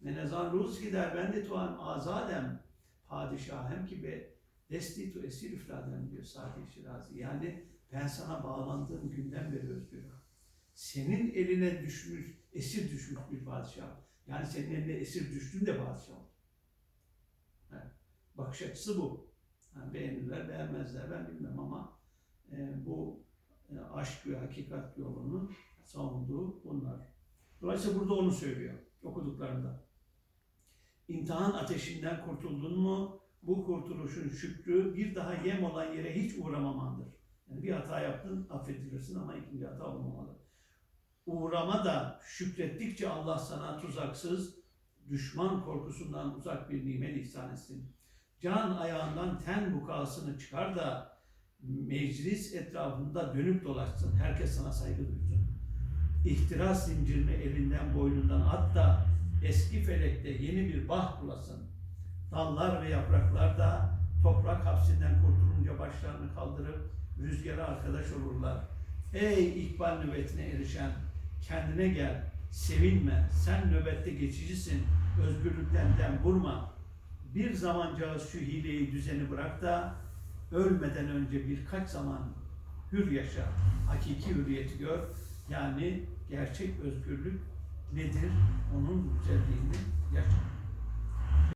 Menezan ruz gider ben de tuan azadem padişahım ki be desti tu esir üfladem diyor Sadi Şirazi. Yani ben sana bağlandığım günden beri özgürüm. Senin eline düşmüş, esir düşmüş bir padişah. Yani senin eline esir düştün de padişah oldun. Evet. Bakış açısı bu. Yani beğenirler, beğenmezler ben bilmem ama e, bu e, aşk ve hakikat yolunu savunduğu bunlar. Dolayısıyla burada onu söylüyor okuduklarında. İmtihan ateşinden kurtuldun mu bu kurtuluşun şükrü bir daha yem olan yere hiç uğramamandır. Yani bir hata yaptın affedilirsin ama ikinci hata olmamalı. Uğrama da şükrettikçe Allah sana tuzaksız, düşman korkusundan uzak bir nimet ihsan etsin. Can ayağından ten bukasını çıkar da meclis etrafında dönüp dolaşsın. Herkes sana saygı duysun. İhtiras zincirini elinden boynundan at da eski felekte yeni bir baht bulasın. Dallar ve yapraklar da toprak hapsinden kurtulunca başlarını kaldırıp rüzgara arkadaş olurlar. Ey ikbal nöbetine erişen, kendine gel, sevinme, sen nöbette geçicisin, özgürlükten dem vurma. Bir zamancağız şu hileyi düzeni bırak da ölmeden önce birkaç zaman hür yaşa, hakiki hürriyeti gör. Yani gerçek özgürlük nedir? Onun güzelliğini yaşa.